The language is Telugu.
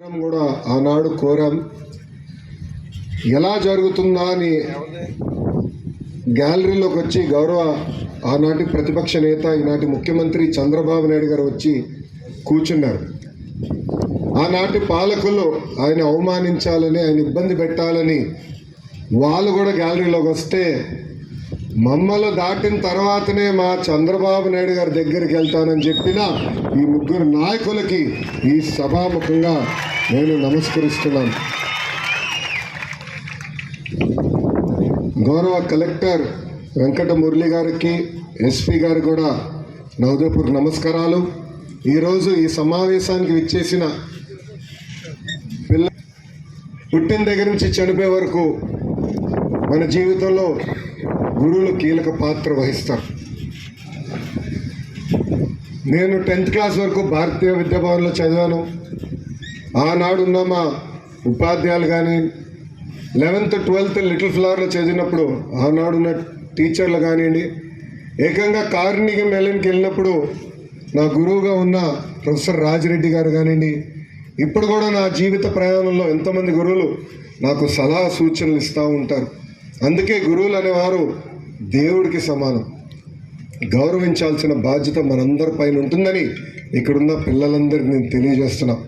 మనం కూడా ఆనాడు కోరాం. ఎలా జరుగుతుందా అని గ్యాలరీలోకి వచ్చి గౌరవ ఆనాటి ప్రతిపక్ష నేత ఈనాటి ముఖ్యమంత్రి చంద్రబాబు నాయుడు గారు వచ్చి కూర్చున్నారు. ఆనాటి పాలకులు ఆయన అవమానించాలని ఆయన ఇబ్బంది పెట్టాలని వాళ్ళు కూడా గ్యాలరీలోకి వస్తే మమ్మల్ని దాటిన తర్వాతనే మా చంద్రబాబు నాయుడు గారి దగ్గరికి వెళ్తానని చెప్పిన ఈ ముగ్గురు నాయకులకి ఈ సభాముఖంగా నేను నమస్కరిస్తున్నాను. గౌరవ కలెక్టర్ వెంకట మురళి గారికి ఎస్పీ గారు కూడా నా ఉదయపూర్ నమస్కారాలు. ఈరోజు ఈ సమావేశానికి విచ్చేసిన పిల్ల పుట్టిన దగ్గర నుంచి చనిపోయే వరకు మన జీవితంలో గురువులు కీలక పాత్ర వహిస్తారు. నేను టెన్త్ క్లాస్ వరకు భారతీయ విద్యాభవన్లో చదివాను. ఆనాడున్న మా ఉపాధ్యాయులు కానీ లెవెన్త్ ట్వెల్త్ లిటిల్ ఫ్లవర్లో చదివినప్పుడు ఆనాడున్న టీచర్లు కానివ్వండి ఏకంగా కార్నిగి మెలన్కి వెళ్ళినప్పుడు నా గురువుగా ఉన్న ప్రొఫెసర్ రాజిరెడ్డి గారు కానివ్వండి ఇప్పుడు కూడా నా జీవిత ప్రయాణంలో ఎంతోమంది గురువులు నాకు సలహా సూచనలు ఇస్తూ ఉంటారు. అందుకే గురువులు అనేవారు దేవుడికి సమానం. గౌరవించాల్సిన బాధ్యత మనందరి పైన ఉంటుందని ఇక్కడున్న పిల్లలందరికీ నేను తెలియజేస్తున్నా.